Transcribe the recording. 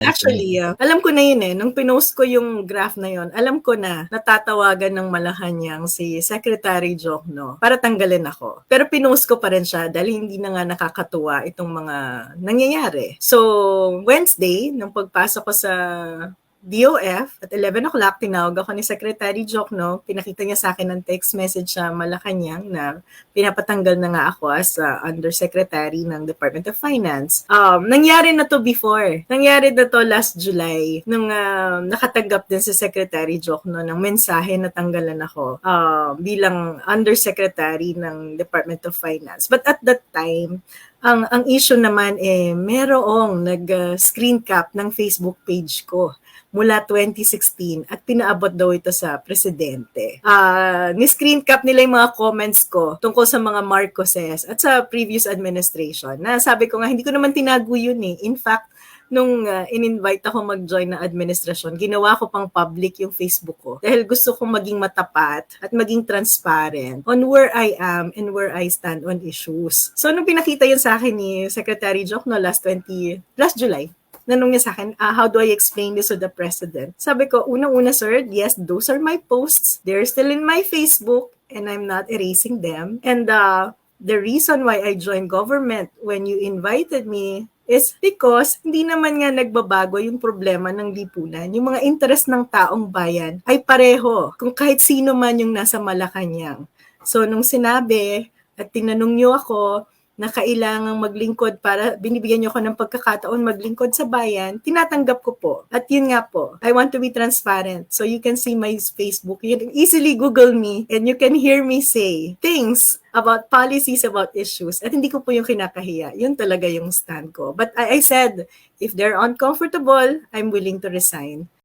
Actually, ah, alam ko na yun eh. Nung pinost ko yung graph na yun, alam ko na natatawagan ng Malacanang si Secretary Jokno para tanggalin ako. Pero pinost ko pa rin siya dahil hindi na nga nakakatuwa itong mga nangyayari. So, Wednesday, nung pagpasok ko sa DOF, at 11 o'clock, tinawag ako ni Secretary Jokno. Pinakita niya sa akin ng text message sa Malacanang na pinapatanggal na nga ako as uh, Undersecretary ng Department of Finance. Um, nangyari na to before. Nangyari na to last July nung uh, nakatanggap din si Secretary Jokno ng mensahe na tanggalan ako uh, bilang Undersecretary ng Department of Finance. But at that time, ang ang issue naman eh merong nag uh, screen cap ng Facebook page ko mula 2016 at pinaabot daw ito sa presidente. Uh, ni-screen cap nila yung mga comments ko tungkol sa mga Marcoses at sa previous administration. Na sabi ko nga, hindi ko naman tinago yun eh. In fact, nung uh, in-invite ako mag-join na administrasyon, ginawa ko pang public yung Facebook ko dahil gusto kong maging matapat at maging transparent on where I am and where I stand on issues. So, nung pinakita yun sa akin ni Secretary Jokno last 20, last July, nanong niya sa akin, uh, how do I explain this to the president? Sabi ko, unang-una sir, yes, those are my posts. They're still in my Facebook and I'm not erasing them. And uh, the reason why I joined government when you invited me is because hindi naman nga nagbabago yung problema ng lipunan. Yung mga interest ng taong bayan ay pareho kung kahit sino man yung nasa Malacanang. So nung sinabi at tinanong niyo ako na kailangang maglingkod para binibigyan niyo ako ng pagkakataon maglingkod sa bayan, tinatanggap ko po. At yun nga po, I want to be transparent. So you can see my Facebook. You can easily Google me and you can hear me say things about policies, about issues. At hindi ko po yung kinakahiya. Yun talaga yung stand ko. But I, I said, if they're uncomfortable, I'm willing to resign.